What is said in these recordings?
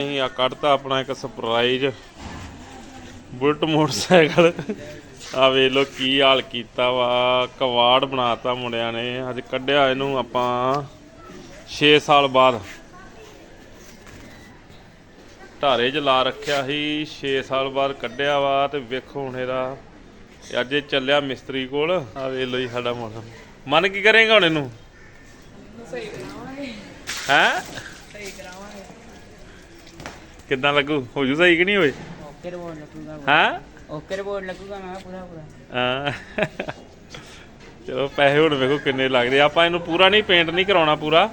ਅਸੀਂ ਆ ਕੱਢਤਾ ਆਪਣਾ ਇੱਕ ਸਰਪ੍ਰਾਈਜ਼ ਬੁਲਟ ਮੋਟਰਸਾਈਕਲ। ਆ ਵੇਖ ਲੋ ਕੀ ਹਾਲ ਕੀਤਾ ਵਾ ਕਵਾੜ ਬਣਾਤਾ ਮੁੰਡਿਆਂ ਨੇ। ਅੱਜ ਕੱਢਿਆ ਇਹਨੂੰ ਆਪਾਂ 6 ਸਾਲ ਬਾਅਦ। ਢਾਰੇ 'ਚ ਲਾ ਰੱਖਿਆ ਸੀ 6 ਸਾਲ ਬਾਅਦ ਕੱਢਿਆ ਵਾ ਤੇ ਵੇਖੋ ਹੁਣ ਇਹਦਾ। ਇਹ ਅੱਜ ਇਹ ਚੱਲਿਆ ਮਿਸਤਰੀ ਕੋਲ। ਆ ਵੇਖ ਲੋ ਜੀ ਸਾਡਾ ਮੌਸਮ। ਮਨ ਕੀ ਕਰੇਗਾ ਹੁਣ ਇਹਨੂੰ? ਸਹੀ ਕਰਾਵਾਂਗੇ ਹੈ? ਕਿੱਦਾਂ ਲੱਗੂ? ਹੋ ਜੂ ਸਹੀ ਕਿ ਨਹੀਂ ਹੋਏ? ਓਕੇ ਰਿਪੋਰਟ ਲੱਗੂਗਾ ਹੈ? ਓਕੇ ਰਿਪੋਰਟ ਲੱਗੂਗਾ ਮੈਂ ਕਿਹਾ ਪੂਰਾ ਪੂਰਾ। ਹਾਂ। ਚਲੋ ਪੈਸੇ ਹੁਣ ਵੇਖੋ ਕਿੰਨੇ ਲੱਗਦੇ। ਆਪਾਂ ਇਹਨੂੰ ਪੂਰਾ ਨਹੀਂ ਪੇਂਟ ਨਹੀਂ ਕਰਾਉਣਾ ਪੂਰਾ।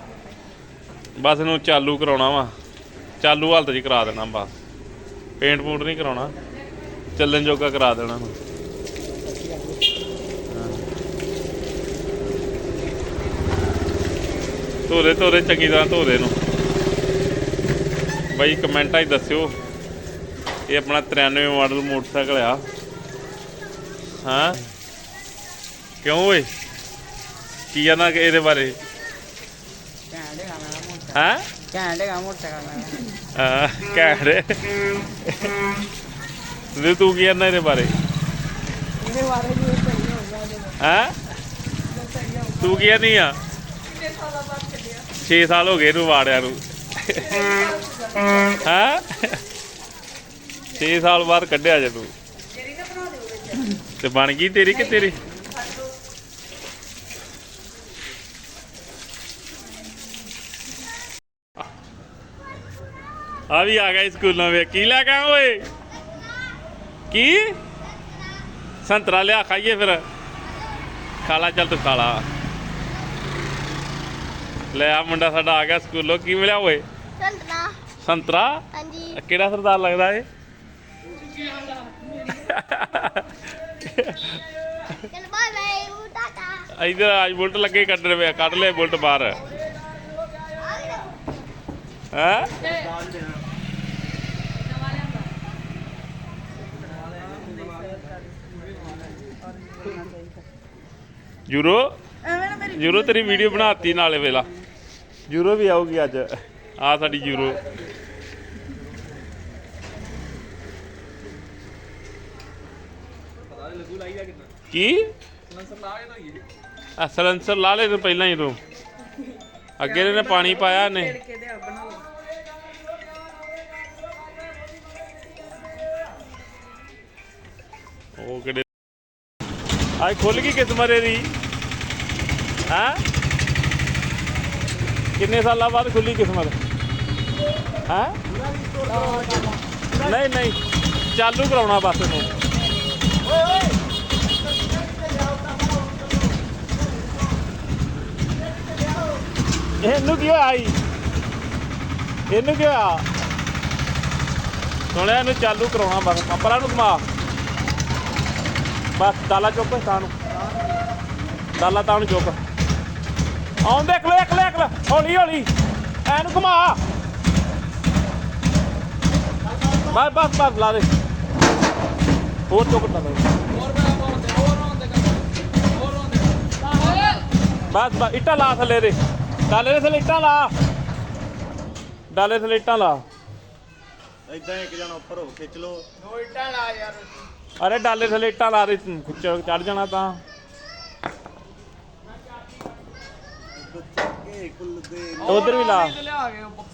ਬਸ ਇਹਨੂੰ ਚਾਲੂ ਕਰਾਉਣਾ ਵਾ। ਚਾਲੂ ਹਾਲਤ 'ਚ ਕਰਾ ਦੇਣਾ ਬਸ। ਪੇਂਟ ਪੂੰਟ ਨਹੀਂ ਕਰਾਉਣਾ। ਚੱਲਣ ਜੋਗਾ ਕਰਾ ਦੇਣਾ ਇਹਨੂੰ। ਹਾਂ। ਧੋਰੇ ਧੋਰੇ ਚੰਗੀ ਤਰ੍ਹਾਂ ਧੋਰੇ ਨੂੰ ਬਾਈ ਕਮੈਂਟਾਂ 'ਚ ਦੱਸਿਓ। ਇਹ ਆਪਣਾ 93 ਮਾਡਲ ਮੋਟਰਸਾਈਕਲ ਆ। ਹਾਂ? ਕਿਉਂ ਓਏ? ਕੀ ਜਾਣਾ ਕਿ ਇਹਦੇ ਬਾਰੇ? ਹਾਂ? ਘੈਂਟ ਹੈਗਾ ਮੋਟਰਸਾਈਕਲ ਹਾਂ ਕਹਿ ਤੇ ਤੂੰ ਕੀ ਜਾਣਾ ਇਹਦੇ ਬਾਰੇ? ਇਹਦੇ ਬਾਰੇ ਸਹੀ ਹਾਂ ਤੂੰ ਕੀ ਨਹੀਂ ਆ? ਕਿੰਨੇ ਸਾਲਾਂ ਬਾਅਦ ਚੱਲਿਆ 6 ਸਾਲ ਹੋ ਗਏ ਇਹਨੂੰ ਵਾੜਿਆ ਨੂੰ। ਹਾਂ? 6 ਸਾਲ ਬਾਅਦ ਕੱਢਿਆ ਜੇ ਤੂੰ। ਤੇ ਬਣ ਗਈ ਤੇਰੀ ਕਿ ਤੇਰੀ? ਆ ਵੀ ਆ ਗਿਆ ਸਕੂਲੋਂ ਵੇ ਕੀ ਲੈ ਕੇ ਆਇਆ ਓਏ? ਕੀ? ਸੰਤਰਾ ਲਿਆ ਖਾਈਏ ਫਿਰ। ਖਾਲਾ ਚੱਲ ਤੂੰ ਖਾਲਾ। ਲੈ ਆ ਮੁੰਡਾ ਸਾਡਾ ਆ ਗਿਆ ਸਕੂਲੋਂ। ਕੀ ਮਿਲਿਆ ਓਏ? ਸੰਤਰਾ। ਸੰਤਰਾ? ਹਾਂਜੀ। ਕਿਹੜਾ ਸਰਦਾਰ ਲੱਗਦਾ ਏ? ਚਲ ਬਾਏ ਬਾਏ ਟਾਟਾ। ਇਧਰ ਅੱਜ ਬੁਲਟ ਲੱਗੇ ਕੱਢਣ ਪਿਆ ਕੱਢ ਲੈ ਬੁਲਟ ਬਾਹਰ। ਹੈ? ਜੂਰੋ? ਐਵੇਂ ਨਾ ਮੇਰੀ ਜੂਰੋ ਤੇਰੀ ਵੀਡੀਓ ਬਣਾਤੀ ਨਾਲੇ ਵੇਲਾ। ਜੂਰੋ ਵੀ ਆਊਗੀ ਅੱਜ। ਆ ਸਾਡੀ ਜੂਰੋ। ਕੀ? ਆ ਸਲੈਂਸਰ ਲਾ ਲੈ ਤੂੰ ਪਹਿਲਾਂ ਹੀ ਤੂੰ। ਅੱਗੇ ਇਹਨੇ ਪਾਣੀ ਪਾਇਆ ਨੇ ਕੇ ਦੇ ਉਹ ਕਿਹੜੇ? ਅੱਜ ਖੁੱਲ ਗਈ ਕਿਸਮਤ ਇਹਦੀ। ਹਾਂ? ਕਿੰਨੇ ਸਾਲਾਂ ਬਾਅਦ ਖੁੱਲੀ ਕਿਸਮਤ? ਹਾਂ? ਨਹੀਂ ਨਹੀਂ, ਚਾਲੂ ਕਰਾਉਣਾ ਬਸ ਇਹਨੂੰ। ਇਹਨੂੰ ਕੀ ਹੋਇਆ ਆਈ ਇਹਨੂੰ ਕੀ ਹੋਇਆ? ਸੁਣਿਆ ਇਹਨੂੰ ਚਾਲੂ ਕਰਾਉਣਾ ਬਸ ਪਰਾਂ ਨੂੰ ਘੁਮਾ। ਬਸ ਦਾਲਾ ਚੁੱਕ ਤਾਂ ਨੂੰ। ਦਾਲਾ ਤਾਂ ਨੂੰ ਚੁੱਕ। ਆਉਂ ਦੇਖ ਲੈ ਦੇਖ ਲੈ ਦੇਖ ਲੈ। ਹੌਲੀ ਹੌਲੀ। ਐਨੂੰ ਘੁਮਾ। ਬਸ ਬਸ ਬਸ ਲਾ ਦੇ। ਹੋਰ ਚੁੱਕ ਤਾ ਬਸ ਬਸ ਇੱਟਾਂ ਲਾ ਥੱਲੇ ਦੇ ਡਾਲੇ ਦੇ ਥੱਲੇ ਇੱਟਾਂ ਲਾ। ਡਾਲੇ ਥੱਲੇ ਇੱਟਾਂ ਲਾ। ਇਦਾਂ ਇੱਕ ਜਣਾ ਉੱਪਰ ਹੋ ਖਿੱਚ ਲੋ ਦੋ ਇੱਟਾਂ ਲਾ ਯਾਰ ਅਰੇ ਡਾਲੇ ਥੱਲੇ ਇੱਟਾਂ ਲਾ ਦੇ ਚੜ ਜਾਣਾ ਤਾਂ। ਉਧਰ ਵੀ ਲਾ।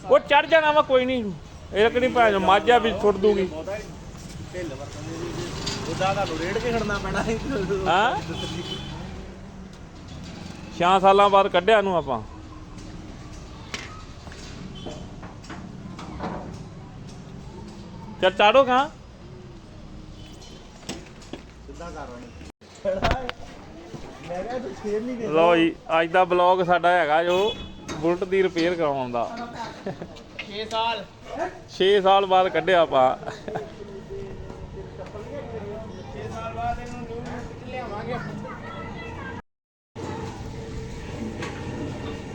ਉਹ ਚੜ ਜਾਣਾ ਵਾ ਕੋਈ ਨਹੀਂ। ਇਹ ਕਿਹੜੀ ਭਾਂ ਮਾਝਾ ਵੀ ਛੁੱਟ ਦੂਗੀ। ਢਿੱਲ ਵਰਤਨ ਦੀ ਉਹਦਾ ਤੁਹਾਨੂੰ ਰੇੜ ਕੇ ਖੜਨਾ ਪੈਣਾ ਹਾਂ? ਛਾਂ ਸਾਲਾਂ ਬਾਅਦ ਕੱਢਿਆ ਨੂੰ ਆਪਾਂ। ਚੱਲ ਚਾੜੋ ਕਾ ਸਿੱਧਾ ਕਰ ਉਹਨੂੰ ਮੈਂ ਲਓ ਜੀ, ਅੱਜ ਦਾ ਬਲੌਗ ਸਾਡਾ ਹੈਗਾ ਜੋ ਬੁਲਟ ਦੀ ਰਿਪੇਅਰ ਕਰਾਉਣ ਦਾ। 6 ਸਾਲ। 6 ਸਾਲ ਬਾਅਦ ਕੱਢਿਆ ਆਪਾਂ। ਸਾਲ ਬਾਅਦ ਇਹਨੂੰ ਨਿਊ ਲਿਆਵਾਂਗੇ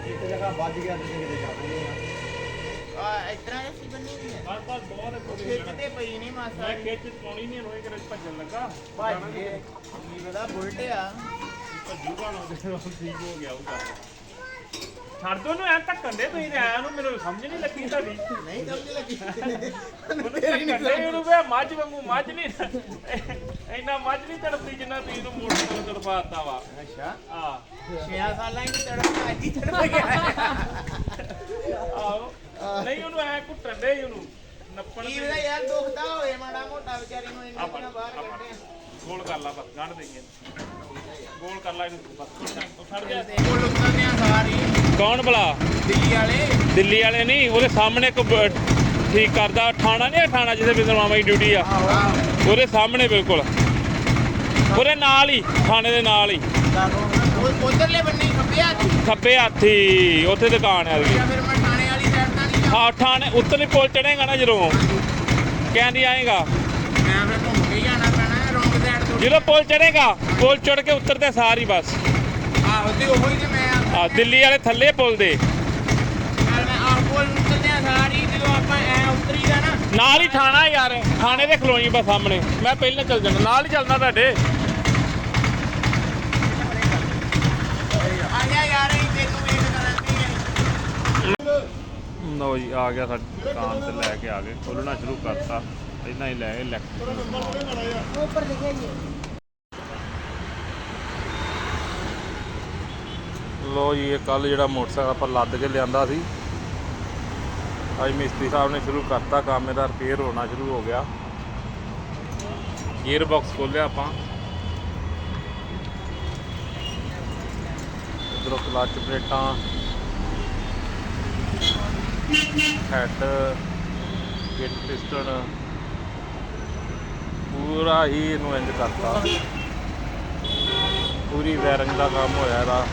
ਇੱਕ ਜਗ੍ਹਾ ਵੱਜ ਗਿਆ ਤੇ ਕਿਤੇ ਜਾਂਦੇ ਆ ਇਤਨਾ ਜਿਹਾ ਬੰਨੀ ਨਹੀਂ ਹੈ ਬਸ ਬਸ ਬਹੁਤ ਖਿੱਚਦੇ ਪਈ ਨਹੀਂ ਮਾਸਾ ਖੇਚ ਪਾਉਣੀ ਨਹੀਂ ਰੋਏ ਕਰ ਭੱਜਣ ਲੱਗਾ ਭੱਜ ਗਏ ਕੀ ਪਤਾ ਬੁਲਟ ਆ। ਭੱਜੂਗਾ ਨਾ ਉਹਦੇ ਨਾਲ ਠੀਕ ਹੋ ਗਿਆ ਉਹ ਕੰਮ ਛੱਡ ਦੋ ਉਹਨੂੰ ਐ ਧੱਕਣ ਦੇ ਤੁਸੀਂ ਤੇ ਐ ਨੂੰ ਮੈਨੂੰ ਸਮਝ ਨਹੀਂ ਲੱਗੀ ਤੁਹਾਡੀ। ਨਹੀਂ ਸਮਝ ਲੱਗੀ। ਉਹਨੂੰ ਧੱਕਣ ਦੇ ਉਹਨੂੰ ਵੇ ਮੱਝ ਵਾਂਗੂ ਮੱਝ ਨਹੀਂ ਇੰਨਾ ਮੱਝ ਨਹੀਂ ਤੜਪਦੀ ਜਿੰਨਾ ਤੁਸੀਂ ਨੂੰ ਮੋਟਰਸਾਈਕਲ ਤੜਪਾਤਾ ਵਾ। ਅੱਛਾ। ਆ 6 ਸਾਲਾਂ ਦੀ ਤੜਪ ਅੱਜ ਹੀ ਤੜਪ ਗਿਆ। ਆਹੋ। ਨਹੀਂ ਉਹਨੂੰ ਐ ਘੁੱਟਣ ਦੇ ਉਹਨੂੰ ਨੱਪਣ ਕੀ ਦੇ ਪਤਾ ਯਾਰ ਦੁਖਦਾ ਹੋਵੇ ਮਾੜਾ ਮੋਟਾ ਵਿਚਾਰੀ ਨੂੰ ਇੰਨਾ ਦਿਨਾਂ ਬਾਹਰ ਆਪਾਂ ਕੱਢਿਆ ਗੋਲ ਕਰ ਲਾ ਬਸ ਗੰਢ ਦੇਈਏ। ਗੋਲ ਕਰ ਲਾ ਇਹਨੂੰ ਬਸ। ਉਹ ਛੱਡ ਗਿਆ ਕੋਲ ਉੱਤਰਦੇ ਆ ਸਾਰੀ ਕੌਣ ਭਲਾ? ਦਿੱਲੀ ਵਾਲੇ। ਦਿੱਲੀ ਵਾਲੇ ਨਹੀਂ ਉਹਦੇ ਸਾਹਮਣੇ ਇੱਕ ਬ- ਠੀਕ ਕਰਦਾ ਥਾਣਾ ਨਹੀਂ ਥਾਣਾ ਜਿੱਥੇ ਬਿੰਦਰ ਮਾਮਾ ਦੀ ਡਿਊਟੀ ਆ? ਉਹਦੇ ਸਾਹਮਣੇ ਬਿਲਕੁਲ। ਉਹਦੇ ਨਾਲ ਹੀ ਥਾਣੇ ਦੇ ਨਾਲ ਹੀ। ਉਹ ਉਧਰਲੇ ਬੰਨੇ ਖੱਬੇ ਹੱਥ ਖੱਬੇ ਹੱਥੀ ਉੱਥੇ ਦੁਕਾਨ ਆ ਜਾਂ ਫਿਰ ਮੈਂ ਥਾਣੇ ਵਾਲੀ ਸਾਈਡ ਤਾਂ ਨਹੀਂ ਹਾਂ ਥਾਣੇ ਉੱਤਰ ਨਹੀਂ ਪੁਲ ਚੜੇਗਾ ਨਾ ਜਦੋਂ। ਕਹਿੰਦੀ ਆਏਗਾ। ਮੈਂ ਫਿਰ ਘੁੰਮ ਕੇ ਹੀ ਜਾਣਾ ਪੈਣਾ ਰੋਂਗ ਸਾਈਡ ਤੋਂ। ਜਦੋਂ ਪੁਲ ਚੜੇਗਾ ਪੁਲ ਚੜ ਕੇ ਉੱਤਰਦੇ ਸਾਰ ਹੀ ਬਸ। ਆਹੋ ਤੇ ਉਹੀ ਤੇ ਮੈਂ ਆ ਦਿੱਲੀ ਵਾਲੇ ਥੱਲੇ ਪੁਲ ਦੇ। ਨਾਲ ਹੀ ਥਾਣਾ ਯਾਰ ਥਾਣੇ ਦੇ ਖਲੋਈ ਬਸ ਸਾਹਮਣੇ। ਮੈਂ ਪਹਿਲਾਂ ਚੱਲ ਜਾਣਾ ਨਾਲ ਹੀ ਚੱਲਣਾ ਤੁਹਾਡੇ। ਆ ਜਾ ਯਾਰ ਇਹ ਤੈਨੂੰ ਵੇਟ ਕਰਾਂਗੇ ਲਓ ਜੀ ਆ ਗਿਆ ਸਾਡੀ ਦੁਕਾਨ ਤੇ ਲੈ ਕੇ ਆ ਗਏ। ਖੋਲਣਾ ਸ਼ੁਰੂ ਕਰਤਾ। ਇਹਨਾਂ ਹੀ ਲੈ ਇਲੈਕਟ੍ਰਿਕ ਲੋ ਜੀ, ਇਹ ਕੱਲ ਜਿਹੜਾ ਮੋਟਰਸਾਈਕਲ ਆਪਾਂ ਲੱਦ ਕੇ ਲਿਆਂਦਾ ਸੀ। ਅੱਜ ਮਿਸਤਰੀ ਸਾਹਿਬ ਨੇ ਸ਼ੁਰੂ ਕਰਤਾ ਕੰਮ, ਇਹਦਾ ਰਿਪੇਅਰ ਹੋਣਾ ਸ਼ੁਰੂ ਹੋ ਗਿਆ। ਗੀਅਰ ਬਾਕਸ ਖੋਲਿਆ ਆਪਾਂ। ਇਧਰੋਂ ਕਲਚ ਪਲੇਟਾਂ ਹੈਡ ਕਿਟ ਪਿਸਟਨ ਪੂਰਾ ਹੀ ਇਹਨੂੰ ਇੰਜ ਕਰਤਾ। ਪੂਰੀ ਵੈਰਿੰਗ ਦਾ ਕੰਮ ਹੋਇਆ ਇਹਦਾ।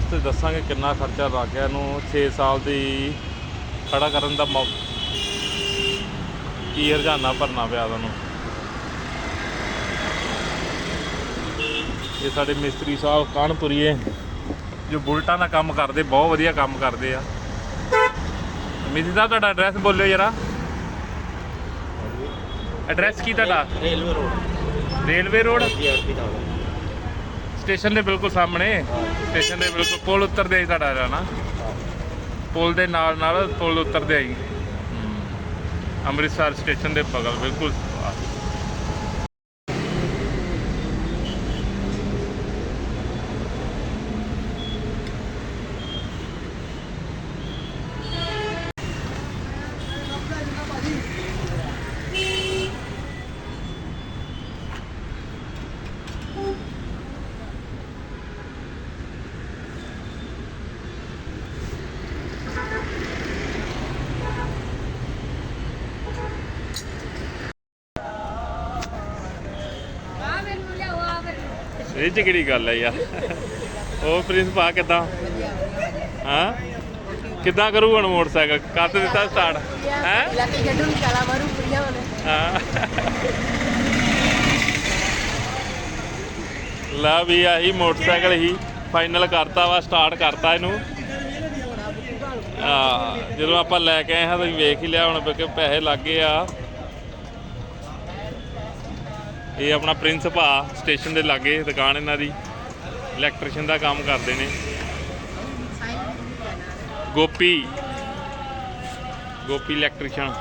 ਵਾਸਤੇ ਦੱਸਾਂਗੇ ਕਿੰਨਾ ਖਰਚਾ ਲੱਗ ਗਿਆ ਇਹਨੂੰ। 6 ਸਾਲ ਦੀ ਖੜਾ ਕਰਨ ਦਾ ਕੀ ਹਰਜਾਨਾ ਭਰਨਾ ਪਿਆ ਤੁਹਾਨੂੰ ਇਹ ਸਾਡੇ ਮਿਸਤਰੀ ਸਾਹਿਬ ਕਾਨਪੁਰੀਏ ਜੋ ਬੁਲਟਾਂ ਦਾ ਕੰਮ ਕਰਦੇ ਬਹੁਤ ਵਧੀਆ ਕੰਮ ਕਰਦੇ ਆ। ਮਿਸਤਰੀ ਸਾਹਿਬ ਤੁਹਾਡਾ ਐਡਰੈਸ ਬੋਲਿਓ ਜਰਾ। ਐਡਰੈਸ ਕੀ ਤੁਹਾਡਾ? Railway road. Railway road? Station ਦੇ ਬਿਲਕੁਲ ਸਾਹਮਣੇ, ਸਟੇਸ਼ਨ ਦੇ ਬਿਲਕੁਲ ਪੁਲ ਉੱਤਰਦੇ ਆਈ ਤੁਹਾਡਾ ਜਾਣਾ ਪੁਲ ਦੇ ਨਾਲ ਨਾਲ ਪੁਲ ਉੱਤਰਦੇ ਆਈ। ਅੰਮ੍ਰਿਤਸਰ ਸਟੇਸ਼ਨ ਦੇ ਬਗਲ, ਬਿਲਕੁਲ ਆ ਮੈਨੂੰ ਲਿਆਓ ਆ ਫਿਰ ਇਹ ਚ ਕਿਹੜੀ ਗੱਲ ਹੈ ਯਾਰ? ਉਹ ਪ੍ਰਿੰਸ ਪਾ ਕਿਦਾਂ? ਹਾਂ? ਕਿੱਦਾਂ ਕਰੂ ਹੁਣ ਮੋਟਰਸਾਈਕਲ? ਕਰ ਦਿੱਤਾ ਸਟਾਰਟ ਹੈ? ਇਲਾਕੇ ਛੱਡੂ ਨੂੰ ਚਾਲਾ ਮਾਰੂ ਕੁੜੀਆਂ ਵਾਲੇ। ਹਾਂ। ਲਾ ਵੀ ਆਹੀ ਮੋਟਰਸਾਈਕਲ ਹੀ ਫਾਈਨਲ ਕਰਤਾ ਵਾ ਸਟਾਰਟ ਕਰਤਾ ਇਹਨੂੰ। ਆ ਜਦੋਂ ਆਪਾਂ ਲੈ ਕੇ ਆਏ ਹਾਂ ਤੁਸੀਂ ਵੇਖ ਹੀ ਲਿਆ ਹੁਣ ਕਿ ਪੈਸੇ ਲੱਗੇ ਆ। ਇਹ ਆਪਣਾ ਪ੍ਰਿੰਸ ਭਾ ਸਟੇਸ਼ਨ ਦੇ ਲਾਗੇ ਦੁਕਾਨ ਇਹਨਾਂ ਦੀ। ਇਲੈਕਟ੍ਰੀਸ਼ੀਅਨ ਦਾ ਕੰਮ ਕਰਦੇ ਨੇ। ਗੋਪੀ। ਗੋਪੀ ਇਲੈਕਟ੍ਰੀਸ਼ੀਅਨ